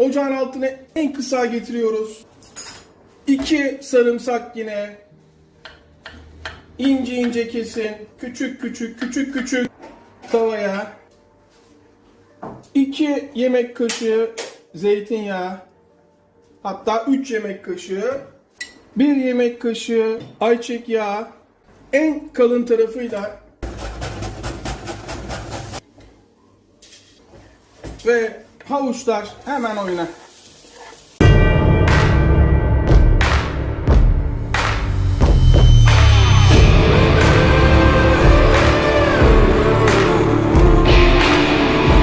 Ocağın altına en kısa getiriyoruz. 2 sarımsak yine. İnce ince kesin. Küçük küçük küçük küçük tavaya. 2 yemek kaşığı zeytinyağı. Hatta 3 yemek kaşığı. 1 yemek kaşığı ayçiçek yağı. En kalın tarafıyla ve havuçlar hemen oyna.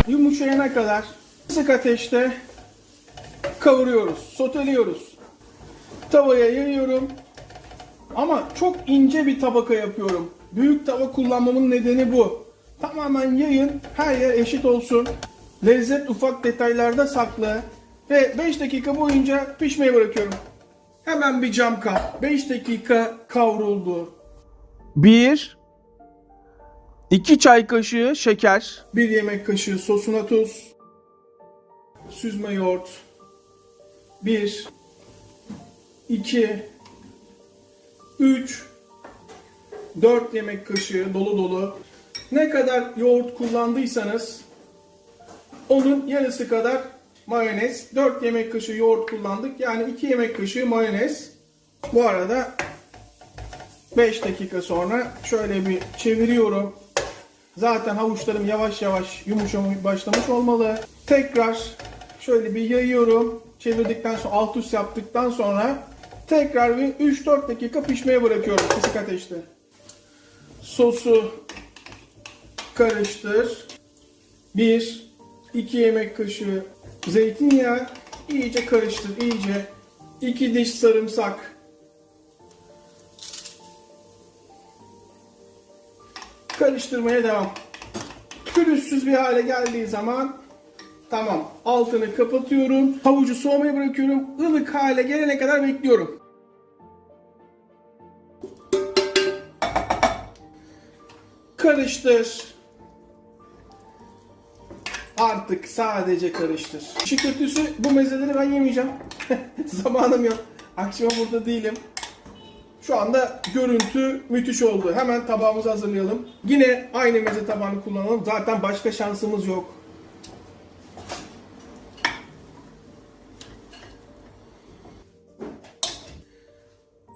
Yumuşayana kadar kısık ateşte kavuruyoruz, soteliyoruz. Tavaya yayıyorum. Ama çok ince bir tabaka yapıyorum. Büyük tava kullanmamın nedeni bu. Tamamen yayın, her yer eşit olsun. Lezzet ufak detaylarda saklı. Ve 5 dakika boyunca pişmeye bırakıyorum. Hemen bir cam kap. 5 dakika kavruldu. 1 2 çay kaşığı şeker. 1 yemek kaşığı sosuna tuz. Süzme yoğurt. 1 2 3 4 yemek kaşığı dolu dolu. Ne kadar yoğurt kullandıysanız onun yarısı kadar mayonez. 4 yemek kaşığı yoğurt kullandık. Yani 2 yemek kaşığı mayonez. Bu arada 5 dakika sonra şöyle bir çeviriyorum. Zaten havuçlarım yavaş yavaş yumuşamaya başlamış olmalı. Tekrar şöyle bir yayıyorum. Çevirdikten sonra alt üst yaptıktan sonra tekrar bir 3-4 dakika pişmeye bırakıyorum kısık ateşte. Sosu karıştır. 1 2 yemek kaşığı zeytinyağı iyice karıştır iyice. 2 diş sarımsak. Karıştırmaya devam. Pürüzsüz bir hale geldiği zaman tamam altını kapatıyorum. Havucu soğumaya bırakıyorum. Ilık hale gelene kadar bekliyorum. Karıştır. Artık sadece karıştır. İşi kötüsü bu mezeleri ben yemeyeceğim. Zamanım yok. Akşama burada değilim. Şu anda görüntü müthiş oldu. Hemen tabağımızı hazırlayalım. Yine aynı meze tabağını kullanalım. Zaten başka şansımız yok.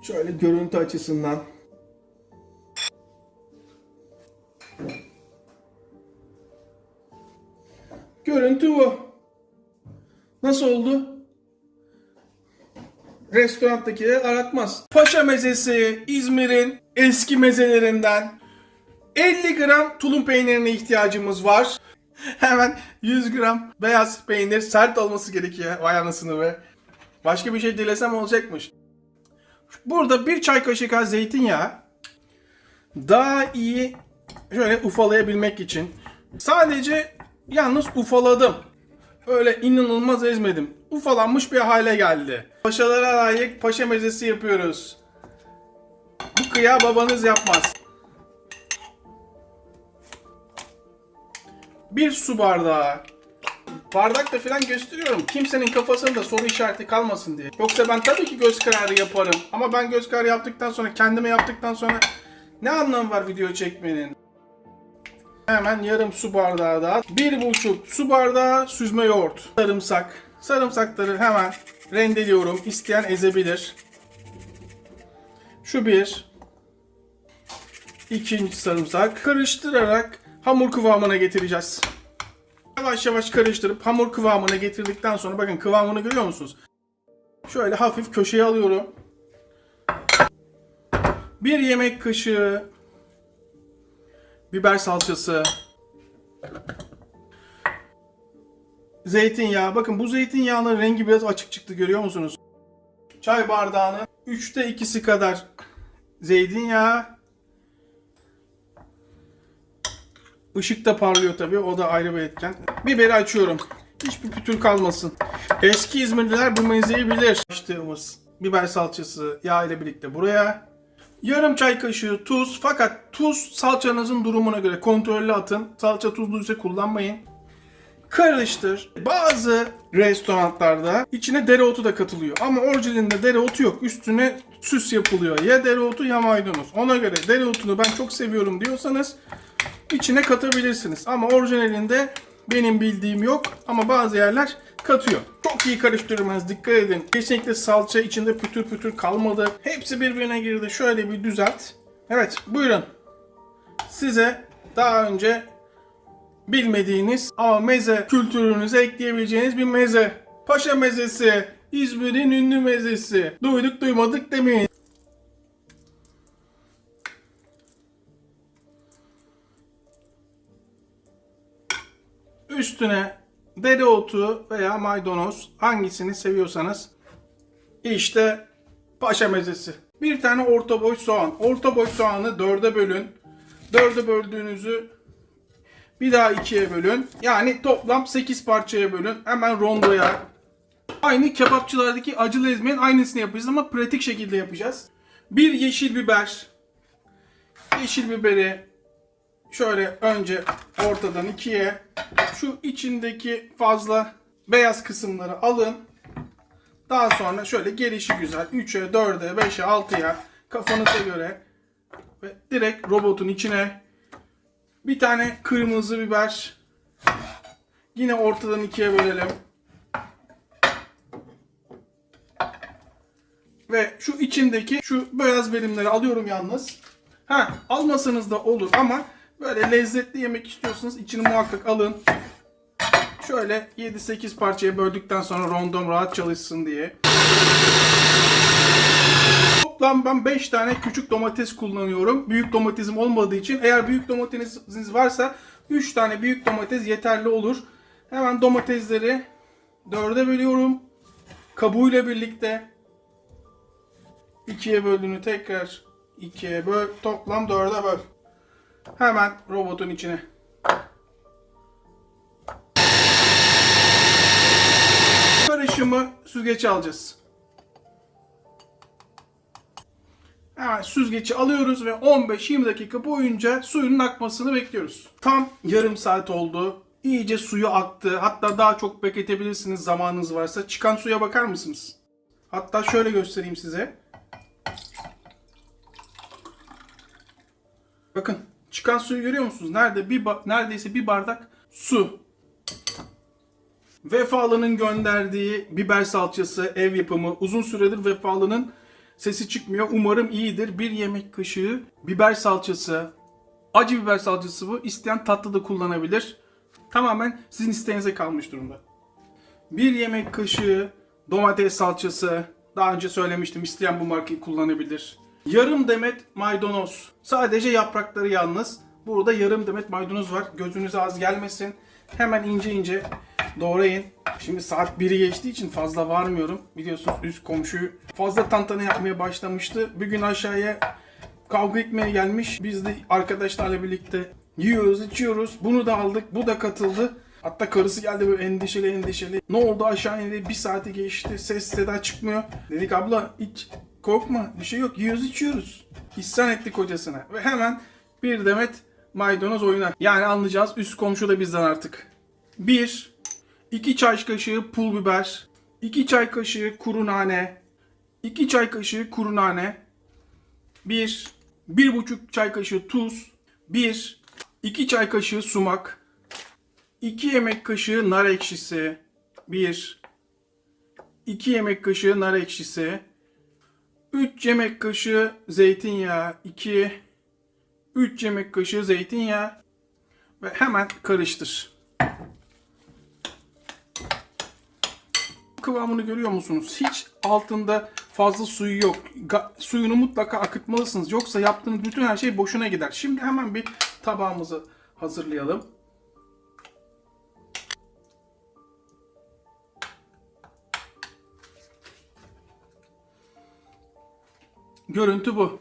Şöyle görüntü açısından. Görüntü bu. Nasıl oldu? Restoranttakiler aratmaz. Paşa mezesi İzmir'in eski mezelerinden 50 gram tulum peynirine ihtiyacımız var. Hemen 100 gram beyaz peynir sert olması gerekiyor. Vay anasını be. Başka bir şey dilesem olacakmış. Burada bir çay kaşığı kadar zeytinyağı daha iyi şöyle ufalayabilmek için. Sadece yalnız ufaladım. Öyle inanılmaz ezmedim. Ufalanmış bir hale geldi. Paşalara layık paşa mezesi yapıyoruz. Bu kıya babanız yapmaz. Bir su bardağı. Bardakta falan gösteriyorum. Kimsenin kafasında soru işareti kalmasın diye. Yoksa ben tabii ki göz kararı yaparım. Ama ben göz kararı yaptıktan sonra, kendime yaptıktan sonra ne anlamı var video çekmenin? Hemen yarım su bardağı daha. Bir buçuk su bardağı süzme yoğurt. Sarımsak. Sarımsakları hemen rendeliyorum. İsteyen ezebilir. Şu bir. İkinci sarımsak. Karıştırarak hamur kıvamına getireceğiz. Yavaş yavaş karıştırıp hamur kıvamına getirdikten sonra bakın kıvamını görüyor musunuz? Şöyle hafif köşeye alıyorum. Bir yemek kaşığı biber salçası, zeytinyağı. Bakın bu zeytinyağının rengi biraz açık çıktı görüyor musunuz? Çay bardağının 3'te 2'si kadar zeytinyağı. Işık da parlıyor tabii. O da ayrı bir etken. Biberi açıyorum. Hiçbir pütür kalmasın. Eski İzmirliler bu mezeyi bilir. Açtığımız biber salçası yağ ile birlikte buraya. Yarım çay kaşığı tuz fakat tuz salçanızın durumuna göre kontrollü atın. Salça tuzluysa kullanmayın. Karıştır. Bazı restoranlarda içine dereotu da katılıyor. Ama orijinalinde dereotu yok. Üstüne süs yapılıyor. Ya dereotu ya maydanoz. Ona göre dereotunu ben çok seviyorum diyorsanız içine katabilirsiniz. Ama orijinalinde benim bildiğim yok. Ama bazı yerler katıyor. Çok iyi karıştırmanız dikkat edin. Kesinlikle salça içinde pütür pütür kalmadı. Hepsi birbirine girdi. Şöyle bir düzelt. Evet buyurun. Size daha önce bilmediğiniz ama meze kültürünüze ekleyebileceğiniz bir meze. Paşa mezesi. İzmir'in ünlü mezesi. Duyduk duymadık demeyin. Üstüne dereotu veya maydanoz hangisini seviyorsanız işte paşa mezesi. Bir tane orta boy soğan. Orta boy soğanı dörde bölün. Dörde böldüğünüzü bir daha ikiye bölün. Yani toplam 8 parçaya bölün. Hemen rondoya. Aynı kebapçılardaki acılı ezmenin aynısını yapacağız ama pratik şekilde yapacağız. Bir yeşil biber. Yeşil biberi şöyle önce ortadan ikiye şu içindeki fazla beyaz kısımları alın. Daha sonra şöyle gelişi güzel 3'e, 4'e, 5'e, 6'ya kafanıza göre ve direkt robotun içine bir tane kırmızı biber yine ortadan ikiye bölelim. Ve şu içindeki şu beyaz verimleri alıyorum yalnız. Ha almasanız da olur ama böyle lezzetli yemek istiyorsanız içini muhakkak alın. Şöyle 7-8 parçaya böldükten sonra rondom rahat çalışsın diye. Toplam ben 5 tane küçük domates kullanıyorum. Büyük domatesim olmadığı için eğer büyük domatesiniz varsa 3 tane büyük domates yeterli olur. Hemen domatesleri 4'e bölüyorum. Kabuğuyla birlikte 2'ye böldüğünü tekrar 2'ye böl. Toplam 4'e böl. Hemen robotun içine. Karışımı süzgeçe alacağız. Hemen süzgeci alıyoruz ve 15-20 dakika boyunca suyunun akmasını bekliyoruz. Tam yarım saat oldu. İyice suyu aktı. Hatta daha çok bekletebilirsiniz zamanınız varsa. Çıkan suya bakar mısınız? Hatta şöyle göstereyim size. Bakın çıkan suyu görüyor musunuz? Nerede bir neredeyse bir bardak su. Vefalı'nın gönderdiği biber salçası ev yapımı. Uzun süredir Vefalı'nın sesi çıkmıyor. Umarım iyidir. Bir yemek kaşığı biber salçası. Acı biber salçası bu. İsteyen tatlı da kullanabilir. Tamamen sizin isteğinize kalmış durumda. Bir yemek kaşığı domates salçası. Daha önce söylemiştim. İsteyen bu markayı kullanabilir. Yarım demet maydanoz. Sadece yaprakları yalnız. Burada yarım demet maydanoz var. Gözünüze az gelmesin. Hemen ince ince doğrayın. Şimdi saat 1'i geçtiği için fazla varmıyorum. Biliyorsunuz üst komşu fazla tantana yapmaya başlamıştı. Bir gün aşağıya kavga etmeye gelmiş. Biz de arkadaşlarla birlikte yiyoruz, içiyoruz. Bunu da aldık. Bu da katıldı. Hatta karısı geldi böyle endişeli endişeli. Ne oldu aşağı indi bir saati geçti ses seda çıkmıyor. Dedik abla hiç korkma bir şey yok. Yiyoruz içiyoruz. İhsan etti kocasına. Ve hemen bir demet maydanoz oyuna. Yani anlayacağız üst komşu da bizden artık. 1 2 çay kaşığı pul biber, 2 çay kaşığı kuru nane, 2 çay kaşığı kuru nane, 1 1,5 çay kaşığı tuz, 1 2 çay kaşığı sumak, 2 yemek kaşığı nar ekşisi, 1 2 yemek kaşığı nar ekşisi, 3 yemek kaşığı zeytinyağı, 2 3 yemek kaşığı zeytinyağı ve hemen karıştır. Kıvamını görüyor musunuz? Hiç altında fazla suyu yok. Ga- suyunu mutlaka akıtmalısınız. Yoksa yaptığınız bütün her şey boşuna gider. Şimdi hemen bir tabağımızı hazırlayalım. Görüntü bu.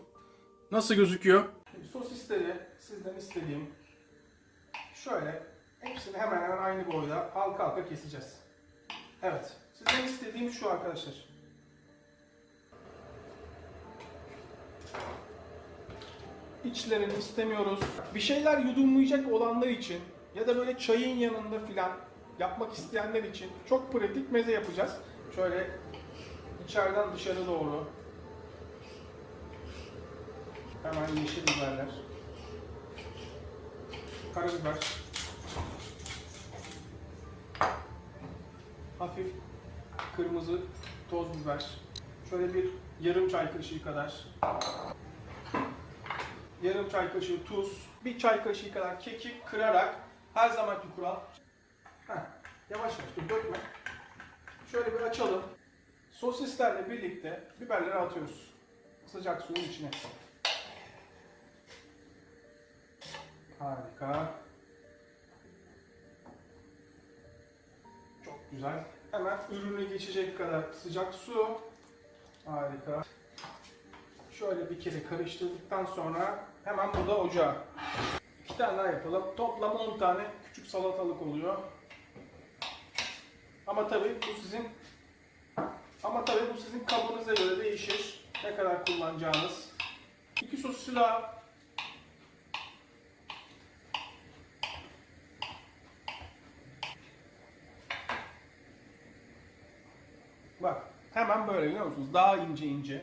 Nasıl gözüküyor? Sosisleri sizden istediğim şöyle hepsini hemen hemen aynı boyda halka halka keseceğiz. Evet. Sizden istediğim şu arkadaşlar. İçlerini istemiyoruz. Bir şeyler yudumlayacak olanlar için ya da böyle çayın yanında filan yapmak isteyenler için çok pratik meze yapacağız. Şöyle içeriden dışarı doğru. Hemen yeşil biberler. Karabiber. Hafif kırmızı toz biber. Şöyle bir yarım çay kaşığı kadar. Yarım çay kaşığı tuz. Bir çay kaşığı kadar kekik kırarak her zamanki kural. Heh, yavaş yavaş dur dökme. Şöyle bir açalım. Sosislerle birlikte biberleri atıyoruz. Sıcak suyun içine. Harika. Çok güzel. Hemen ürünü geçecek kadar sıcak su. Harika. Şöyle bir kere karıştırdıktan sonra hemen burada ocağa. İki tane daha yapalım. Toplam 10 tane küçük salatalık oluyor. Ama tabii bu sizin ama tabii bu sizin kabınıza göre değişir. Ne kadar kullanacağınız. İki sosisi daha hemen böyle biliyor musunuz? Daha ince ince.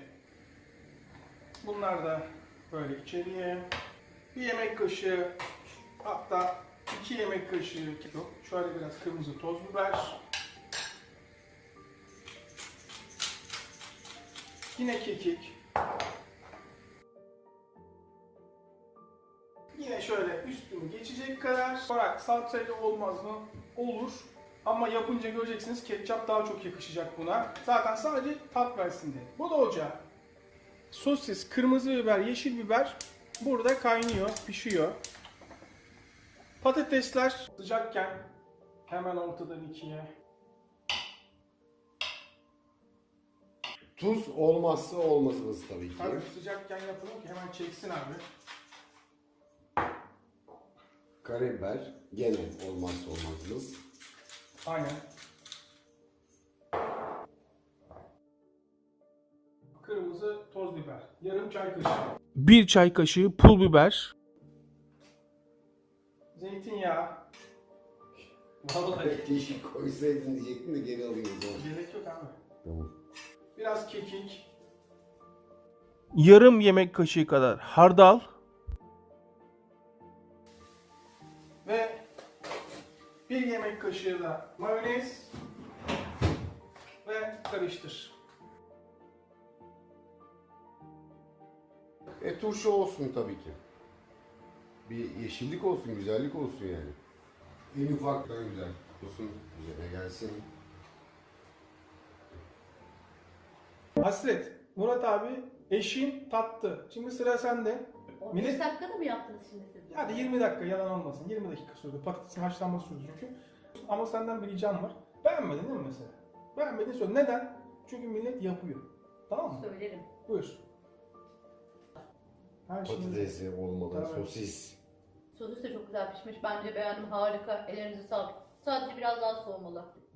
Bunlar da böyle içeriye. Bir yemek kaşığı hatta iki yemek kaşığı yok. Şöyle biraz kırmızı toz biber. Yine kekik. Yine şöyle üstünü geçecek kadar. Bak salçayla olmaz mı? Olur. Ama yapınca göreceksiniz ketçap daha çok yakışacak buna. Zaten sadece tat versin diye. Bu da ocağı. Sosis, kırmızı biber, yeşil biber burada kaynıyor, pişiyor. Patatesler sıcakken hemen ortadan ikiye. Tuz olmazsa olmazımız tabii ki. Tabii sıcakken yapalım ki hemen çeksin abi. Karabiber gene olmazsa olmazımız. Aynen. Kırmızı toz biber. Yarım çay kaşığı. Bir çay kaşığı pul biber. Zeytinyağı. Vallahi Keşke koysaydın diyecektim de geri alıyoruz onu. gerek yok abi. Tamam. Biraz kekik. Yarım yemek kaşığı kadar hardal. Ve bir yemek kaşığı da mayonez. Ve karıştır. E turşu olsun tabii ki. Bir yeşillik olsun, güzellik olsun yani. En ufaktan güzel olsun, üzerine gelsin. Hasret, Murat abi eşin tattı. Şimdi sıra sende. 15 Millet- dakikada mı yaptınız şimdi siz? Hadi 20 dakika yalan olmasın. 20 dakika sürdü. Patatesin haşlanması sürdü çünkü. Ama senden bir ricam var. Beğenmedin değil mi mesela? Beğenmedin söyle. Neden? Çünkü millet yapıyor. Tamam mı? Söylerim. Buyur. Her şey- Patatesi olmalı, Tabii. sosis. Sosis de çok güzel pişmiş. Bence beğendim. Harika. Ellerinize sağlık. Sadece biraz daha soğumalı.